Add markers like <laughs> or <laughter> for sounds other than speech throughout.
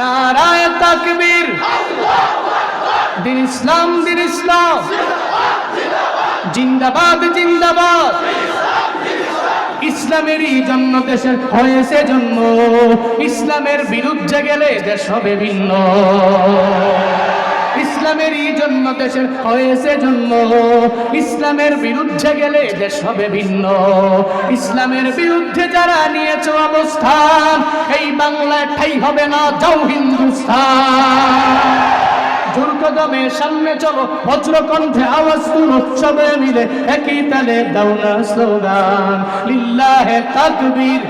নারায় তাকবীর। দিন ইসলাম দিন ইসলাম। জিন্দাবাদ জিন্দাবাদ। ইসলামেরই জন্ম দেশের হয়েছে জন্ম। ইসলামের বিরুদ্ধে গেলে দেশ হবে ভিন্ন। ইসলামেরই জন্ম দেশের হয়েছে জন্ম ইসলামের বিরুদ্ধে গেলে দেশ হবে ভিন্ন। ইসলামের বিরুদ্ধে যারা নিয়েছ অবস্থান, এই বাংলায় ঠাই হবে না, যাও হিন্দুস্তান। দুর্গদমে সামনে চলো, বজ্রকণ্ঠে আওয়াজ তুলো সবে মিলে একই তালে দাও না স্লোগান। লিল্লাহে তাকবীর।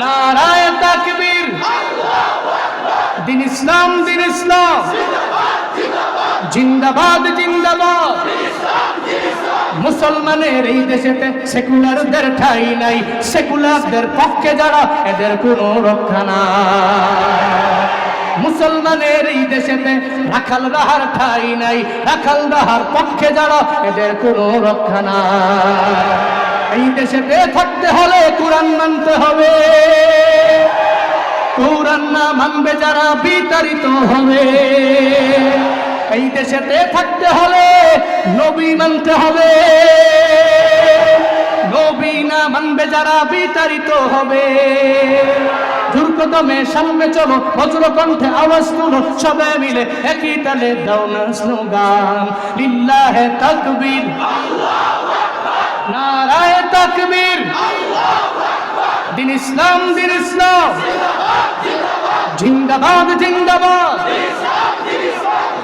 নারায় তাকবীর। ইসলাম দিন ইসলাম। জিন্দাবাদ জিন্দাবাদ। মুসলমানের এই দেশেতে সেকুলারদের ঠাই নাই। সেকুলারদের পক্ষে যারা, এদের কোনো রক্ষা নাই। মুসলমানের এই দেশেতে রাখাল রাহার ঠাই নাই। রাখাল রাহার পক্ষে যারা, এদের কোনো রক্ষা নাই। এই দেশেতে থাকতে হলে কোরআন মানতে হবে। কোরআন না মানবে যারা বিতাড়িত হবে। এই দেশেতে থাকতে হলে নবী মানতে হবে। নবী না মানবে যারা বিতাড়িত হবে। দুর্গদমে সামনে চলো বজ্র কণ্ঠে আওয়াজ তুলো সবে মিলে একই তালে দাও না স্লোগান। লিল্লাহে তাকবীর। নারায় তাকবীর। দিন ইসলাম দিন ইসলাম। জিন্দাবাদ জিন্দাবাদ।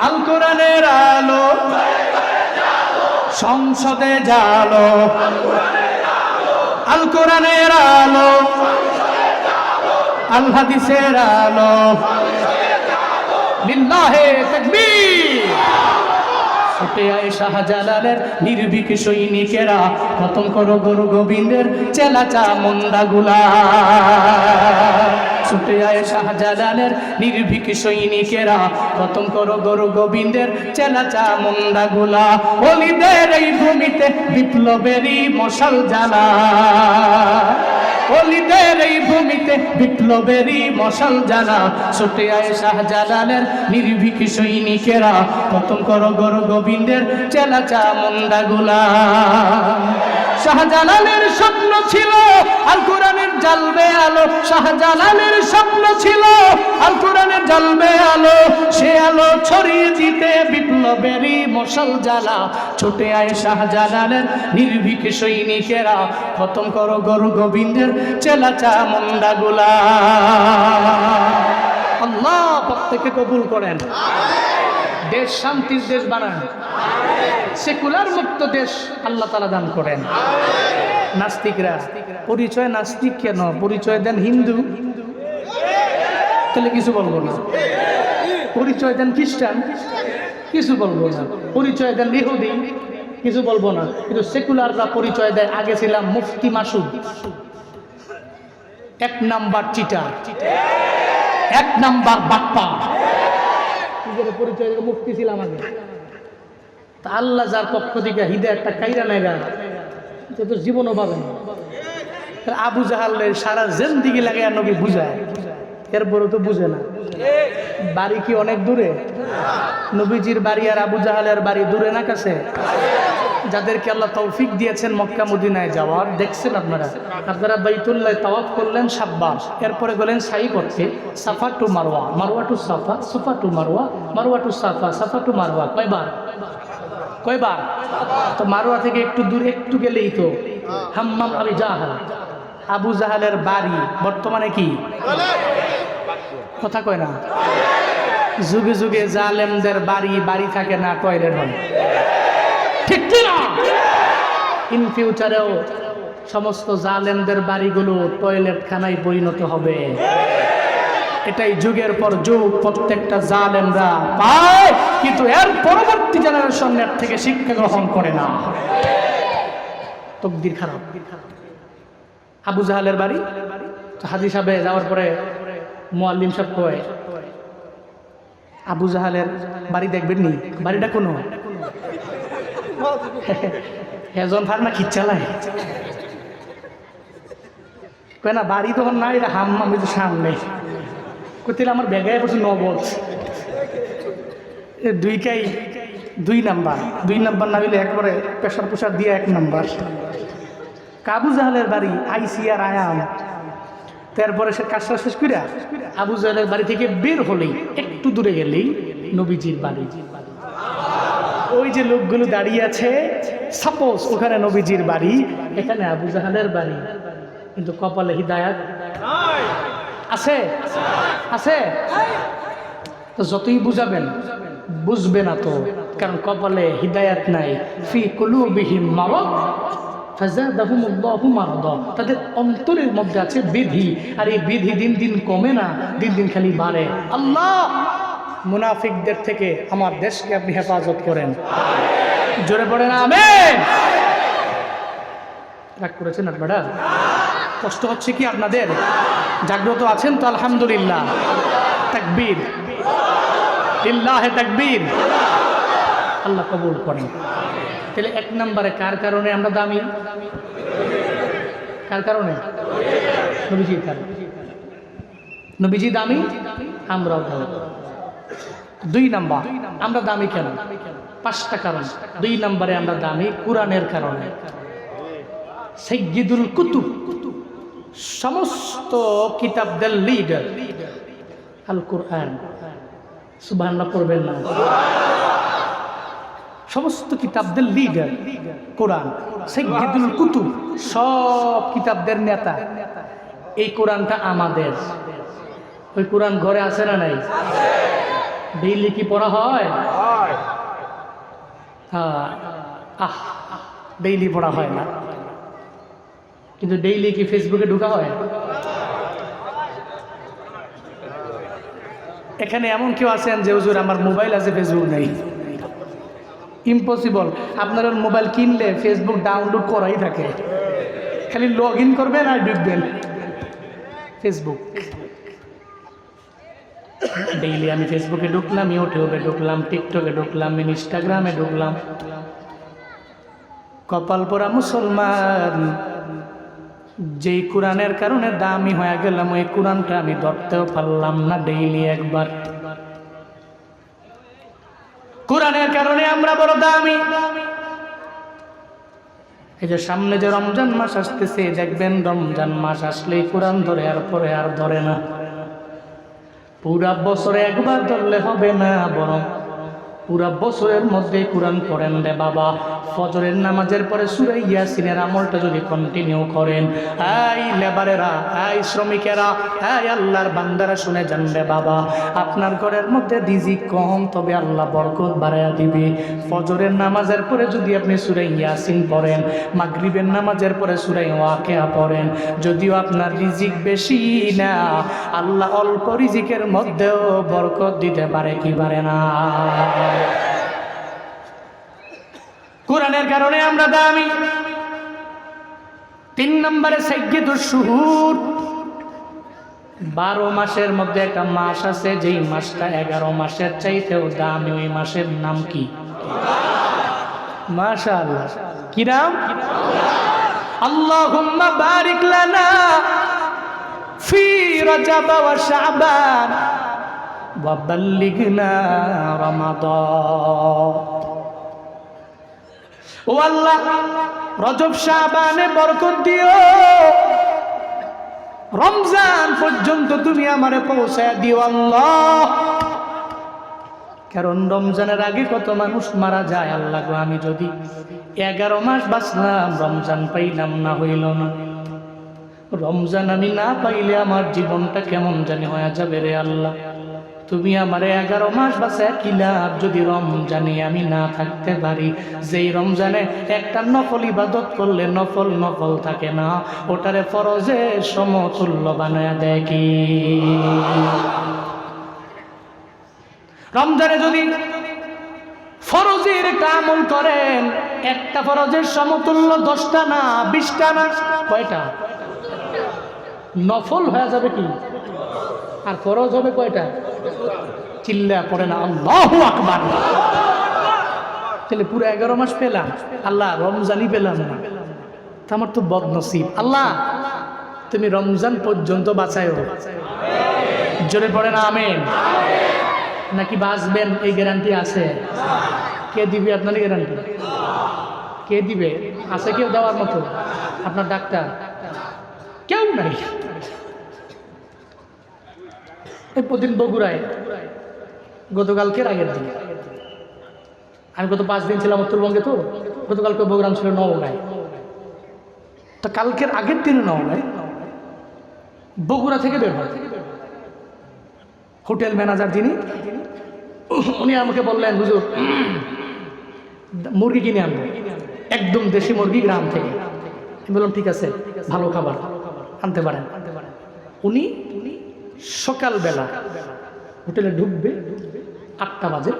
আল কোরআনের আলো। সংসদে জালো। আল কোরআনের আলো। আল হাদিসের আলো। লিল্লাহে তাকবীর। ছুটে আয় শাহজালালের নির্ভীক সৈনিকেরা। খতম করো গুরু গোবিন্দের চেলাচা মন্দাগুলা ছুটে আয় শাহজালালের নির্ভীক সৈনিকেরা। খতম করো গরু গোবিন্দের চেলাচা মন্দাগুলা অলিদের এই ভূমিতে বিপ্লবেরই মশাল জ্বালা। অলিদের এই ভূমিতে বিপ্লবেরই মশাল জ্বালা ছুটে আয় শাহজালালের নির্ভীক সৈনিকেরা, পতন করো গরু গোবিন্দের চেলাচা মন্দাগুলা শাহজালালের স্বপ্ন ছিল, আল কোরআনের জ্বালবে আলো, শাহজালালের স্বপ্ন ছিল, আল কোরআনের জ্বালবে আলো, সে আলো ছড়িয়ে দিতে বিপ্লবেরই মশাল জ্বালা। ছুটে আয় শাহজালালের নির্ভীক সৈনিকেরা, খতম করো গরু গোবিন্দের চেলাচা মন্দাগুলা আল্লাহ প্রত্যেকে কবুল করেন। দেশ শান্তির দেশ বানান। সেকুলার মুক্ত দেশ আল্লাহ তালা দান করেন। নাস্তিকরা, পরিচয় নাস্তিক কেন? পরিচয় দেন হিন্দু। তাহলে কিছু বলব না। পরিচয় দেন খ্রিস্টান। কিছু বলব না। পরিচয় দেন ইহুদি। কিছু বলব না। কিন্তু সেকুলাররা পরিচয় দেয়, আগে ছিলাম মুফতি মাসুদ। এক নাম্বার চিটার। এক নাম্বার বাপ্পা। পরিচয় মুক্তি ছিলাম আগে তা আল্লাহ যার পক্ষ থেকে হৃদয় একটা কাইরা নেগা সে তো জীবনও পাবে না। আবু জাহালের সারা জেন্দিগি লাগে আর নবী বুঝায় এরপরে তো বুঝে না। বাড়ি কি অনেক দূরে? নবীজির বাড়ি আর আবু জাহালের বাড়ি দূরে না কাছে? যাদেরকে আল্লাহ তৌফিক দিয়েছেন মক্কা মদিনায় যাওয়ার, দেখছেন আপনারা? আপনারা বাইতুল্লাহ তাওয়াফ করলেন সাব্বার এরপরে গেলেন সাই করতে Safa to Marwa Marwa to Safa Safa to Marwa Marwa to Safa Safa to Marwa, কয়বার? কয়বার? তো মারোয়া থেকে একটু দূরে, একটু গেলেই তো। হাম্মাম আবি জাহাল। আবু জাহালের বাড়ি বর্তমানে কি? কথা কয় না। যুগে যুগে জালেমদের বাড়ি বাড়ি থাকে না টয়লেট হয় ঠিক না? ইন ফিউচারেও সমস্ত জালেমদের বাড়িগুলো টয়লেট খানায় পরিণত হবে। এটাই যুগের পর যুগ, প্রত্যেকটা জালেমরা পায়। কিন্তু এর পরবর্তী জেনারেশন এর থেকে শিক্ষা গ্রহণ করে না। তকদির খারাপ। আবু জাহালের বাড়ি হাজি সাহেবে যাওয়ার পরে মোয়াল্লিম সাহেব কয়, আবু জাহালের বাড়ি দেখবেন নি? বাড়িটা কোনো? <laughs> হেজন ফার না খিচ্ছালায় কয় না, বাড়ি তখন নাই হাম আমি তো সামনে। কোথায় আমার ব্যাগায় বসে এ দুইটাই দুই নাম্বার। দুই নাম্বার না একবারে প্রেশার প্রেশার দিয়ে এক নাম্বার। কাবু জাহালের বাড়ি আইসি আর আয়াম। তারপরে সে কাজটা শেষ করে আবু জাহালের বাড়ি থেকে বের হলেই, একটু দূরে গেলেই নবীজির বাড়ি। ওই যে লোকগুলো দাঁড়িয়ে আছে সাপোজ ওখানে নবীজির বাড়ি, এখানে আবু জাহালের বাড়ি। কিন্তু কপালে হিদায়াত আছে আছে। তো যতই বুঝাবেন বুঝবে না তো। কারণ কপালে হিদায়াত নাই। ফি কুলুবিহিম মারদা তাদের অন্তরের মধ্যে আছে বিধি। আর এই বিধি দিন দিন কমে না, দিন দিন খালি বাড়ে। আল্লাহ মুনাফিকদের থেকে আমার দেশকে আপনি হেফাজত করেন। জোরে পড়ে না আমি রাগ করেছেন আপনারা কষ্ট হচ্ছে কি আপনাদের? জাগ্রত আছেন তো, আলহামদুলিল্লাহ। তাকবীর। ইল্লাহে তাকবীর। আল্লাহ কবুল করেন। তাহলে এক নম্বরে কার কারণে আমরা দামি? কার কারণে? নবীজির নবীজি দামি? আমরাও দামি। দুই নাম্বার, আমরা দামি কেন? পাঁচটা কারণ। দুই নম্বরে আমরা দামি কোরআনের কারণে। সৈয়দুল কুতুব, সমস্ত কিতাবদের লিডার আল কোরআন সুবহানাল্লাহ পড়বেন না। সমস্ত কিতাবদের লিডার কোরআন সৈয়দুল কুতুব, সব কিতাবদের নেতা। এই কোরআনটা আমাদের। ওই কোরআন ঘরে আছে না নাই? ডেইলি কি পড়া হয়? হ্যাঁ আহ, ডেইলি পড়া হয় না। কিন্তু ডেইলি কি ফেসবুকে ঢোকা হয়? এখানে এমন কেউ আছেন যে, হুজুর, আমার মোবাইল আছে, ফেসবুক নেই। ইম্পসিবল আপনার মোবাইল কিনলে ফেসবুক ডাউনলোড করাই থাকে। খালি লগ ইন করবেন আর ঢুকবেন। ফেসবুক। ডেইলি আমি ফেসবুকে ঢুকলাম ইউটিউবে ঢুকলাম টিকটকে ঢুকলাম ইনস্টাগ্রামে ঢুকলাম। কপাল পোড়া মুসলমান। যেই কোরআনের কারণে দামি হয়ে গেলাম, ওই কোরআনটা আমি ধরতেও পারলাম না ডেইলি একবার। কোরআনের কারণে আমরা বড় দামি। এই যে সামনে যে রমজান মাস আসতেছে দেখবেন রমজান মাস আসলেই কোরআন ধরে আর পরে আর ধরে না। পুরা বছরে একবার ধরলে হবে না, বরং পুরা বছরের মধ্যে কোরআন পড়েন রে বাবা। ফজরের নামাজের পরে সুরে ইয়াসিনের আমলটা যদি কন্টিনিউ করেন, এই লেবারেরা, এই শ্রমিকেরা, এই আল্লাহর বান্দারা শুনে যান রে বাবা। আপনার ঘরের মধ্যে রিজিক কম, তবে আল্লাহ বরকত বাড়াইয়া দিবে। ফজরের নামাজের পরে যদি আপনি সুরে ইয়াসিন পড়েন, মাগরিবের নামাজের পরে সুরে ওয়াকেয়া পড়েন, যদিও আপনার রিজিক বেশি না, আল্লাহ অল্প রিজিকের মধ্যেও বরকত দিতে পারে কি পারে না। কোরআনের কারণে আমরা দামি। তিন নম্বরে সৈয়দুর শুহুর বারো মাসের মধ্যে একটা মাস আছে, যেই মাসটা এগারো মাসের চাইতেও দামি, ওই মাসের নাম কি? মাশা আল্লাহ কি নাম? আল্লাহুম্মা বারিক লানা ফি রজব ওয়া শাবান। বাল্লিগনা রমাদান। ও আল্লাহ, রজব শাবানে বরকত দিও। রমজান পর্যন্ত তুমি আমারে পৌঁছায় দিও আল্লাহ। কারণ রমজানের আগে কত মানুষ মারা যায় আল্লাহ আমি যদি এগারো মাস বাঁচলাম, রমজান পাইলাম না, হইল না। রমজান আমি না পাইলে আমার জীবনটা কেমন জানি হয়ে যাবে রে আল্লাহ। তুমি আমার এগারো মাস বাসে কি লাভ? যদি রমজানে আমি না থাকতে পারি, যেই রমজানে একটা নফল ইবাদত করলে নফল নফল থাকে না, ওটারে ফরজে সমতুল্য বানায় দেয় কি? রমজানে যদি ফরজের একটা আমল করেন, একটা ফরজের সমতুল্য দশটা না, বিশটা না, কয়টা? নফল হয়ে যাবে কি? আর ফরজ হবে কয়টা? চিল্লা পড়ে না, আল্লাহ আকবার। তাহলে পুরো এগারো মাস পেলাম, আল্লাহ রমজানই পেলাম না। আমার তো বদনসিব। আল্লাহ, তুমি রমজান পর্যন্ত বাঁচায়ও। জোরে পড়ে না, আমেন। নাকি বাঁচবেন, এই গ্যারান্টি আছে। কে দিবে আপনার গ্যারান্টি কে দিবে? আছে কেউ দেওয়ার মতো? আপনার ডাক্তার? কেউ নাই। এই প্রতিদিন বগুড়ায়। গতকালকের আগের দিন। আমি গত পাঁচ দিন ছিলাম উত্তরবঙ্গে তো, গতকালকে প্রোগ্রাম ছিল নবগায় তো কালকের আগের দিনে নবগায় বগুড়া থেকে বের হয়। হোটেল ম্যানেজার যিনি, উনি আমাকে বললেন, হুজুর, মুরগি কিনে আনব। একদম দেশি মুরগি গ্রাম থেকে। বললাম, ঠিক আছে, ভালো খাবার, আনতে পারেন। উনি সকালবেলা হোটেলে ঢুকবে আটটা বাজে।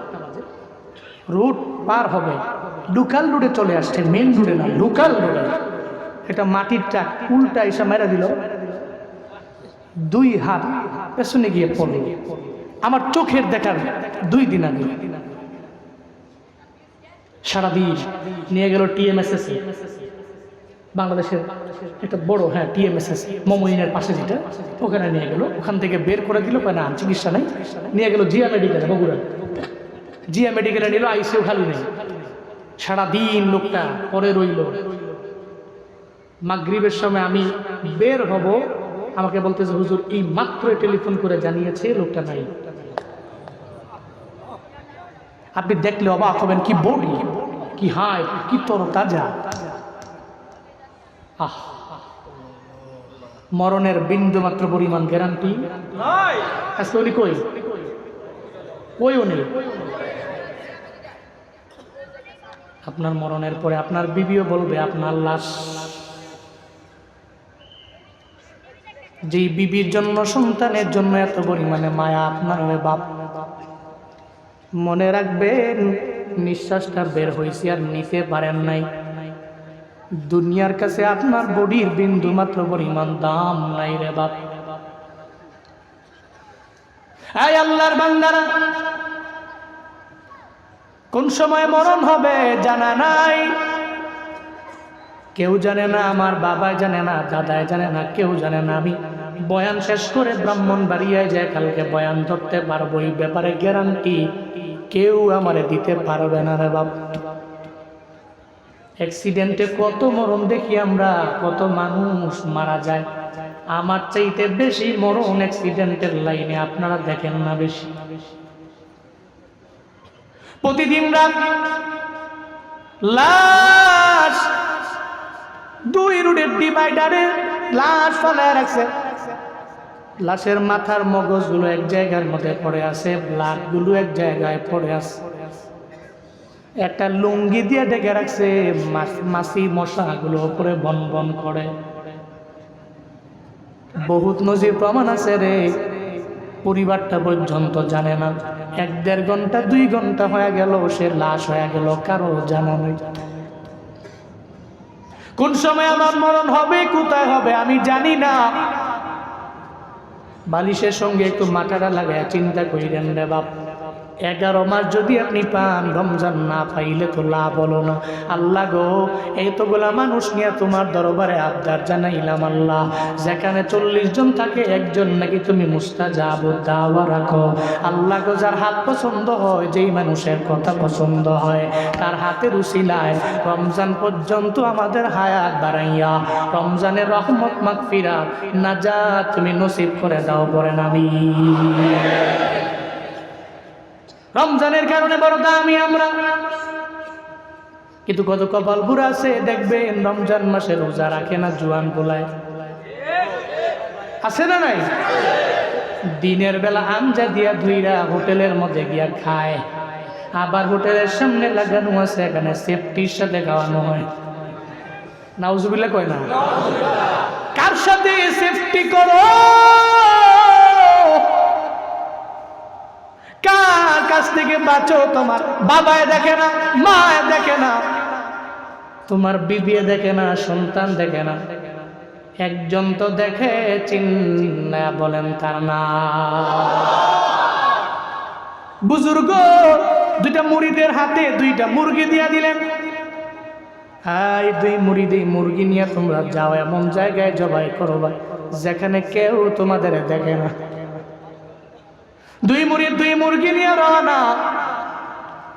রোড পার হবে। লোকাল রোডে চলে আসছে মেন রোডে না লোকাল রোডে এটা মাটির ট্রাক, উল্টা এসে মেরা দিল। দুই হাত পেছনে গিয়ে পড়ে আমার চোখের দেখার দুই দিন আগে। সারাদিন নিয়ে গেল টিএমএসএস বাংলাদেশের একটা বড় হ্যাঁ টিএমএসএস মমইনের পাশে যেটা, ওখানে নিয়ে গেল। ওখান থেকে বের করে দিল না, চিকিৎসা নেই। নিয়ে গেল জিয়া মেডিকেলে, বগুড়া। জিয়া মেডিকেলে নিল আইসিউ খালি নেই। সারাদিন লোকটা পরে রইল। মাগরিবের সময় আমি বের হব। আমাকে বলতেছে, হুজুর, এই মাত্র টেলিফোন করে জানিয়েছে, লোকটা নাই। আপনি দেখলে অবাক হবেন, কি বড়ি কি হায়, কি তর তাজা আহ। মরণের বিন্দু মাত্র পরিমাণ গ্যারান্টি আজকে উনি কই? কই উনি? আপনার মরণের পরে আপনার বিবিও বলবে আপনার লাশ। যেই বিবির জন্য সন্তানের জন্য এত পরিমাণে মায়া আপনার ওই বাপ। মনে রাখবেন নিঃশ্বাসটা বের হয়েছে আর নিতে পারেন নাই। দুনিয়ার কাছে আপনার বডির বিন্দু মাত্র পরিমাণ দাম নাই রে বাপ। আয় আল্লাহর বান্দারা, কোন সময় মরণ হবে জানা নাই। কেউ জানে না আমার বাবাই জানে না, দাদাই জানে না, কেউ জানে না আমি। বয়ান শেষ করে ব্রাহ্মণ বাড়িয়ায় যায়, কালকে বয়ান ধরতে পারব, এই ব্যাপারে গ্যারান্টি কেউ আমারে দিতে পারবে না রে বাপ। অ্যাক্সিডেন্টে কত মরণ দেখি আমরা, কত মানুষ মারা যায়। আমার চাইতে বেশি মরণ অ্যাক্সিডেন্টের লাইনে আপনারা দেখেন না বেশি। প্রতিদিন রাত লাশ দুই রুটের ডিভাইডারে লাশ ফলায় রাখছে। লাশের মাথার মগজগুলো এক জায়গার মধ্যে পড়ে আছে ব্লাডগুলো এক জায়গায় পড়ে আছে। একটা লুঙ্গি দিয়ে ডেকে রাখছে, মাছ- মশাগুলো উপরে বন বন করে। বহুত নজির প্রমাণ আছে রে, পরিবারটা পর্যন্ত জানে না। এক দেড় ঘণ্টা, দুই ঘণ্টা হয়ে গেল, সে লাশ হয়ে গেল, কারও জানা নেই। কোন সময় আমার মরণ হবে, কোথায় হবে, আমি জানি না। বালিশের সঙ্গে একটু মাথাটা লাগায় চিন্তা করিলেন রে বাপ। এগারো মাস যদি আপনি পান, রমজান না পাইলে তো লাভ হলো না। আল্লাহ গো, এই এতগুলা মানুষ নিয়ে তোমার দরবারে আবদার জানাইলাম আল্লাহ। যেখানে চল্লিশ জন থাকে, একজন নাকি তুমি মুস্তা যাব দাওয়া রাখো। আল্লাহ গো, যার হাত পছন্দ হয়, যেই মানুষের কথা পছন্দ হয়, তার হাতের উসিলায় রমজান পর্যন্ত আমাদের হায়াত বাড়াইয়া, রমজানের রহমত মাগফিরা নাজাত তুমি নসিব করে দাও, পরে আমি রমজানের কারণে বড় দামি আমরা। কিন্তু কত কপাল বুড়া আছে, দেখবেন রমজান মাসে রোজা রাখে না জুয়ান গোলায় আছে না নাই? দিনের বেলা আমজা দিয়া ধুইরা হোটেলের মধ্যে গিয়া খায়। আবার হোটেলের সামনে লাগানো আছে, এখানে সেফটির সাথে খাওয়ানো হয়। নাউজুবিল্লা কয় না? কার সাথে সেফটি করো? কার কাছ থেকে বাঁচো তোমার? বাবায় দেখে না, মায় দেখে না। তোমার বিবিয়ে দেখে না, সন্তান দেখে না। একজন তো দেখে চিন্না বলেন তার না। বুজুর্গ, দুইটা মুড়িদের হাতে দুইটা মুরগি দিয়া দিলেন। হাই দুই মুড়ি দুই মুরগি নিয়ে তোমরা যাও, এমন জায়গায় জবাই করো ভাই, যেখানে কেউ তোমাদের দেখে না। দুই মুরগি দুই মুরগি নিয়ে রওনা।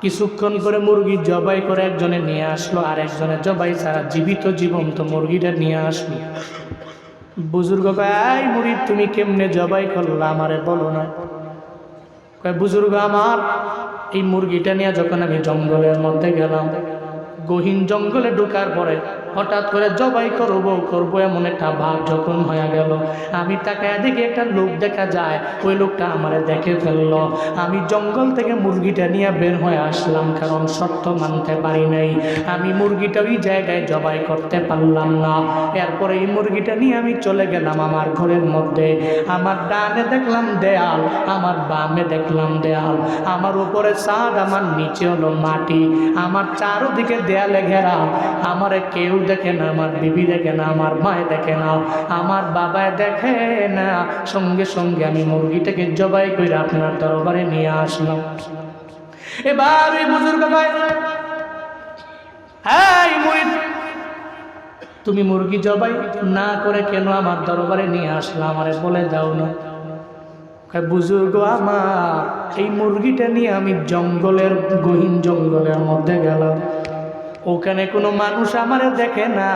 কিছুক্ষণ করে মুরগি জবাই করে একজনে নিয়ে আসলো, আর একজনে জবাই ছাড়া জীবিত জীবন্ত মুরগিটা নিয়ে আসলো। বুজুর্গ কয় মুড়ি তুমি কেমনে জবাই করলা আমারে বলো না? কয়, বুজুর্গ আমার, এই মুরগিটা নিয়ে যখন আমি জঙ্গলের মধ্যে গেলাম, গহীন জঙ্গলে ঢোকার পরে হঠাৎ করে জবাই করব করব এমন একটা ভাব যখন হয়ে গেল। আমি তাকে এদিকে একটা লোক দেখা যায়। ওই লোকটা আমারে দেখে ফেলল। আমি জঙ্গল থেকে মুরগিটা নিয়ে বের হয়ে আসলাম, কারণ সত্য মানতে পারি নাই। আমি মুরগিটা ওই জায়গায় জবাই করতে পারলাম না। এরপরে এই মুরগিটা নিয়ে আমি চলে গেলাম আমার ঘরের মধ্যে। আমার ডানে দেখলাম দেয়াল, আমার বামে দেখলাম দেয়াল। আমার উপরে ছাদ, আমার নিচে হলো মাটি। আমার চারোদিকে দেয়ালে ঘেরা। আমার কেউ দেখে না, আমার বিবি দেখে না, আমার মায় দেখে না, আমার বাবায় দেখে না। সঙ্গে সঙ্গে আমি মুরগিটাকে জবাই করে আপনার দরবারে নিয়ে আসলাম। এবার ওই বুজুর্গ ভাই হ্যাঁ তুমি মুরগি জবাই না করে কেন আমার দরবারে নিয়ে আসলা? আমারে বলে দাও না। বুজুর্গ, আমার এই মুরগিটা নিয়ে আমি জঙ্গলের, গহীন জঙ্গলের মধ্যে গেলাম। ওখানে কোনো মানুষ আমারে দেখে না।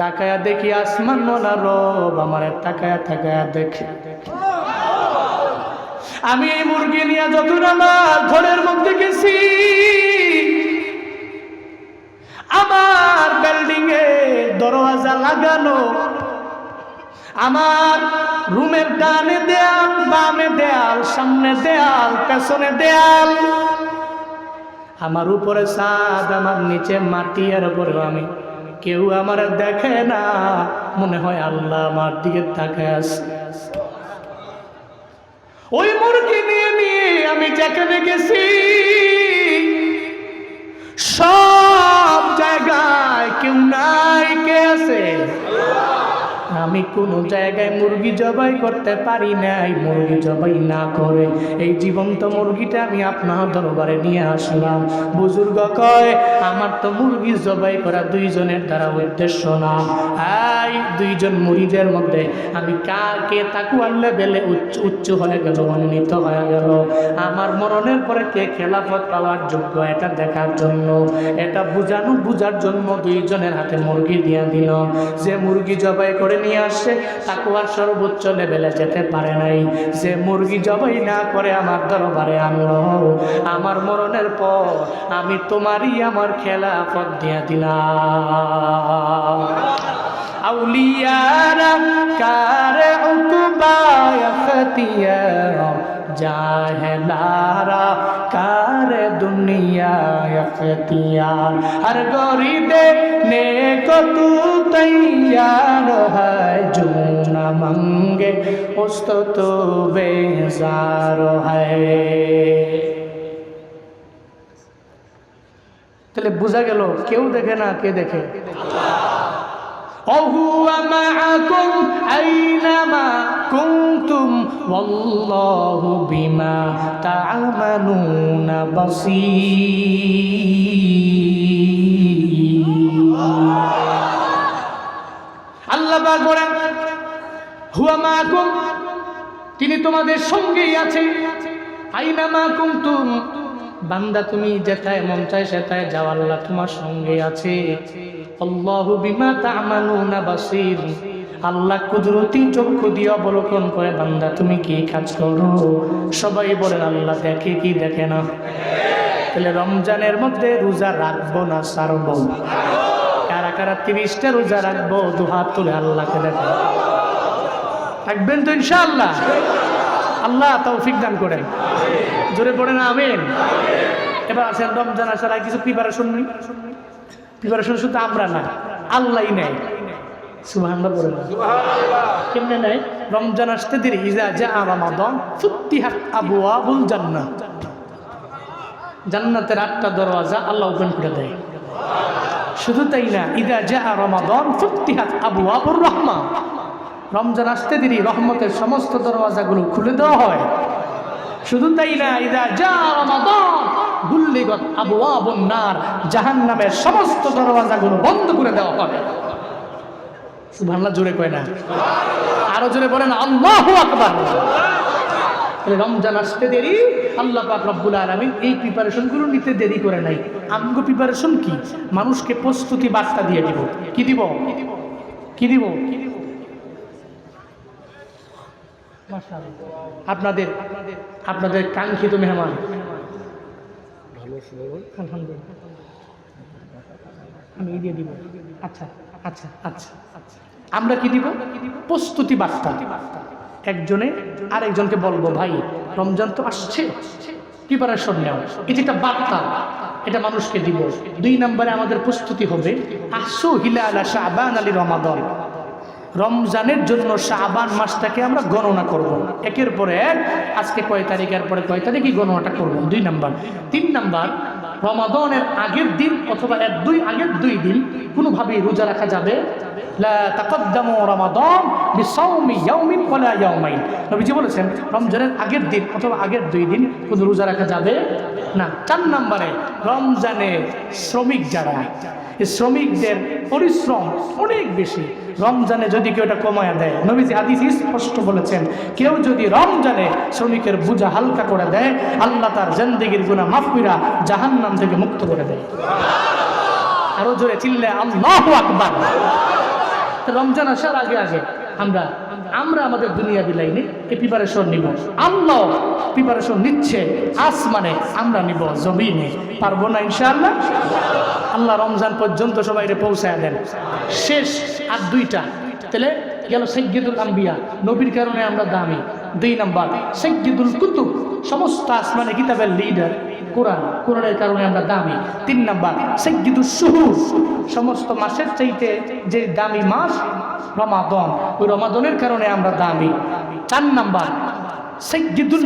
তাকায়া দেখি আসমান মোলা রব আমারে তাকায়া তাকায়া দেখে। আমি এই মুরগি নিয়ে যখন আমার ঘরের মধ্যে গেছি, আমার বিল্ডিং এ দরওয়াজা লাগানো, আমার রুমের ডানে দেয়াল, বামে দেয়াল, সামনে দেয়াল, পেছনে দেয়াল আমার উপরে ছাদ আমার নিচে মাটি, আর উপরে আমি। কেউ আমার দেখে না, মনে হয় আল্লাহ আমার দিকে তাকায় আছে। ওই মুরগি নিয়ে নিয়ে আমি যেখানে গেছি, সব জায়গায় কেউ নাই, কে আছে? আমি কোনো জায়গায় মুরগি জবাই করতে পারি নাই, মুরগি জবাই না করে। এই জীবন্ত মুরগিটা আমি আপনার দরবারে নিয়ে আসলাম। বুজুর্গ কয়, আমার তো মুরগি জবাই করা দুইজনের দ্বারা উদ্দেশ্য না। এই দুইজন মুরিদের মধ্যে আমি কাকে তাকুয়ার লেভেলে উচ্চ উচ্চ হয়ে গেল উন্নীত হয়ে গেল। আমার মরণের পরে কে খেলাফত পাওয়ার যোগ্য এটা দেখার জন্য, এটা বুঝানো, বুঝার জন্য দুইজনের হাতে মুরগি দিয়ে দিল যে মুরগি জবাই করে নিয়ে আসছে তাকুয়ার সর্বোচ্চ লেভেলে যেতে পারে নাই। যে মুরগি জবাই না করে আমার দরবারে আনলো, আমার মরণের পর আমি তোমারই আমার খেলাফত দিয়া দিলাম। আউলিয়ারা কার উকবায় খতিয়ার জাহলারা কার দুনিয়া খতিয়ার হর গরিদে নে কতু তৈয়ার হয়, জুন মঙ্গে উস্ত তো বেজার হয়। তাহলে বোঝা গেল, কেউ দেখে না কে দেখে? وهو معكم أينما كنتم والله بما تعملون بصير আল্লাহ পাক বলেন হুয়া মাকুম তিনি তোমাদের সঙ্গেই আছে আইনা মা কুমতুম বান্দা তুমি যেথায় মন চায় সেথায় যাও আল্লাহ তোমার সঙ্গে আছে আল্লাহু বিমা তা'মালুনা বাসীর। আল্লাহ কুদরতি চক্ষু দিয়ে অবলোকন করে, বান্দা, তুমি কি কাজ করো? সবাই বলেন, আল্লাহ দেখে কি দেখে না। তাহলে রমজানের মধ্যে রোজা রাখব না, সারবো? কারা কারা তিরিশটা রোজা রাখব, দু হাত তুলে আল্লাহকে দেখো। থাকবেন তো ইনশাআল্লাহ? আল্লাহ তৌফিক দান করেন। জোরে পড়ে না আমিন। এবার আছেন রমজান আসার আগে কিছু প্রিপারেশন নেই। প্রিপারেশন শুধু আমরা না আল্লাহই নেয়। না কেমনে নেয়? রমজান আসতে দেরি ইজা যা রমাদান ফুত্তিহাত জান্নাতের আটটা দরওয়াজা আল্লাহ ওপেন করে দেয়। শুধু তাই না ইদা যা রমাদন ফুক্তিহাত আবু আবুর রহমা রমজান আসতে দেরি রহমতের সমস্ত দরওয়াজাগুলো খুলে দেওয়া হয়। শুধু তাই না ইদা যা রমাদন গুল্লিগত আবু আবুন জাহান নামের সমস্ত দরওয়াজাগুলো বন্ধ করে দেওয়া হবে। সুবহানাল্লাহ, জোরে কয় না? আরও জোরে বলেন, আল্লাহু আকবার। রমজান আসতে দেরি, আল্লাহ পাক রব্বুল আলমিন এই প্রিপারেশনগুলো নিতে দেরি করে নাই। আমগো প্রিপারেশন কি? মানুষকে প্রস্তুতি বার্তা দিয়ে দিব। কি দিব? কি দিব? আপনাদের আপনাদের কাঙ্ক্ষিত মেহমান। আলহামদুলিল্লাহ আমি দিয়ে দিব। আচ্ছা আচ্ছা আচ্ছা আচ্ছা। আমরা কি দিব? প্রস্তুতি বার্তা। একজনে আরেকজনকে বলব, ভাই, রমজান তো আসছে প্রিপারেশন নেও। এটা একটা বার্তা। এটা মানুষকে দিব। দুই নম্বরে আমাদের প্রস্তুতি হবে আসো হিলা আলা শাহবান আলী রমাদন। রমজানের জন্য শাহবান মাসটাকে আমরা গণনা করব। একের পরে এক, আজকে কয় তারিখের পরে কয় তারিখে গণনাটা করব? দুই নাম্বার। তিন নাম্বার, রমাদনের আগের দিন অথবা এক, দুই আগের দুই দিন কোনোভাবেই রোজা রাখা যাবে? নবীজি বলেছেন, রমজানের আগের দিন অথবা আগের দুই দিন কোনো রোজা রাখা যাবে না। চার নম্বরে, রমজানে শ্রমিক যারা, এই শ্রমিকদের পরিশ্রম অনেক বেশি। রমজানে যদি কেউ এটা কমায় দেয়, নবীজি হাদিস স্পষ্ট বলেছেন, কেউ যদি রমজানে শ্রমিকের বোঝা হালকা করে দেয়, আল্লাহ তার জেন্দিগির গুণা মাফিরা জাহান নাম থেকে মুক্ত করে দেয়। আরও জোরে চিল্লে আল্লাহ আকবার। রমজান আসার আগে আগে আমরা আমরা আমাদের দুনিয়া বিলাইনি প্রিপারেশন নিব। আল্লাহ প্রিপারেশন নিচ্ছে, আসমানে আমরা নিব, জমিনে। পারব না ইনশাআল্লাহ? আল্লাহ রমজান পর্যন্ত সবাই পৌঁছায় দেন। শেষ আর দুইটা। তাহলে গেল সৈয়দুল আম্বিয়া। নবীর কারণে আমরা দামি। দুই নাম্বার সৈয়দুল কুতুব। সমস্ত আসমানে কিতাবের লিডার কোরআন। কোরআনের কারণে আমরা দামি। তিন নাম্বার সৈয়দুল সুহুর সমস্ত মাসের চাইতে যে দামি মাস রমাদন। ওই রমাদনের কারণে আমরা দামি। চার নাম্বার সৈয়দুল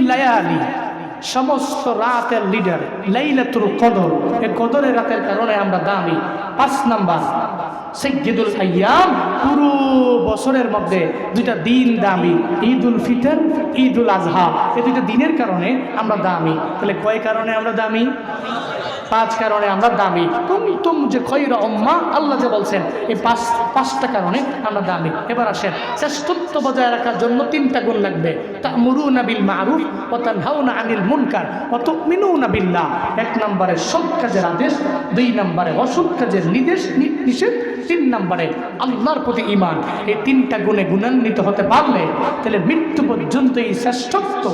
সমস্ত রাতের লিডার লাইলাতুল কদর। এই কদরের রাতের কারণে আমরা দামি। পাঁচ নাম্বার সৈয়দুল আয়াম, পুরো বছরের মধ্যে দুইটা দিন দামি। ঈদ উল ফিতর ঈদ উল আজহা। এই দুইটা দিনের কারণে আমরা দামি। তাহলে কয় কারণে আমরা দামি? পাঁচ কারণে আমরা দামি। তুম তুম যে খৈরা উম্মা, আল্লাহ যে বলছেন, এই পাঁচ, পাঁচটা কারণে আমরা দামি। এবার আসেন, শ্রেষ্ঠত্ব বজায় রাখার জন্য তিনটা গুণ লাগবে। তা মুরু নাবিল মারুফ ও তার না আনিল মুনকার অত মিনু নাবিল্লাহ এক নম্বরে সৎ কাজের আদেশ, দুই নম্বরে অসৎ কাজের নির্দেশ নিষেধ, তিন নম্বরে আল্লাহর প্রতি ইমান এই তিনটা গুণে গুণান্বিত হতে পারলে তাহলে মৃত্যু পর্যন্ত এই শ্রেষ্ঠত্ব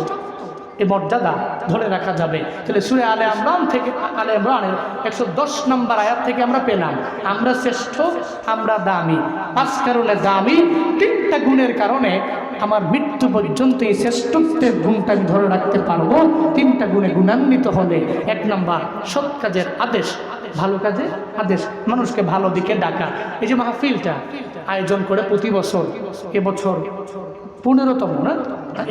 এই মর্যাদা ধরে রাখা যাবে। তাহলে সুরে আলে আমরান থেকে আলে ইমরানের একশো দশ নম্বর আয়াত থেকে আমরা পেলাম, আমরা শ্রেষ্ঠ, আমরা দামি। পাঁচ কারণে দামি তিনটা গুণের কারণে আমার মৃত্যু পর্যন্ত এই শ্রেষ্ঠত্বের গুণটা আমি ধরে রাখতে পারব। তিনটা গুণে গুণান্বিত হলে এক নম্বর সৎ কাজের আদেশ, ভালো কাজে আদেশ, মানুষকে ভালো দিকে ডাকা। এই যে মাহফিলটা আয়োজন করে প্রতি বছর এবছর পনেরোতম, না?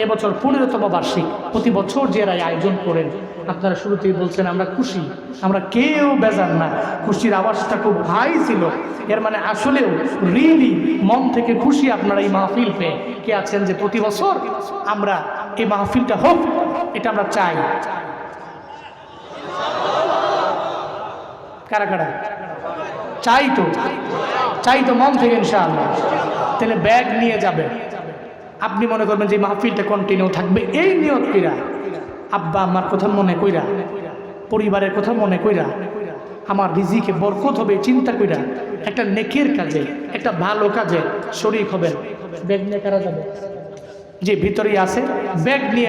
এবছর পনেরোতম বার্ষিক প্রতি বছর যে এরা আয়োজন করেন, আপনারা শুরুতেই বলছেন, আমরা খুশি, আমরা কেউ বেজার না। খুশির আওয়াজটা খুব হাই ছিল। এর মানে আসলেও রিয়েলি মন থেকে খুশি আপনারা এই মাহফিল পেয়ে। কে আছেন যে প্রতি বছর আমরা এই মাহফিলটা হোক, এটা আমরা চাই। কারা কারা? চাই তো চাই তো মন থেকে ইনশাআল্লাহ। তাহলে ব্যাগ নিয়ে যাবে। আপনি মনে করবেন যে মাহফিলটা কন্টিনিউ থাকবে। এই নিয়ত কইরা, আব্বা আমার কথা মনে কইরা, পরিবারের কথা মনে কইরা, আমার রিজিকে বরকত হবে চিন্তা কইরা একটা নেকের কাজে, একটা ভালো কাজে শরিক হবে ব্যাগ নিয়ে কারা যাবে? যে ভিতরেই আছে, ব্যাগ নিয়ে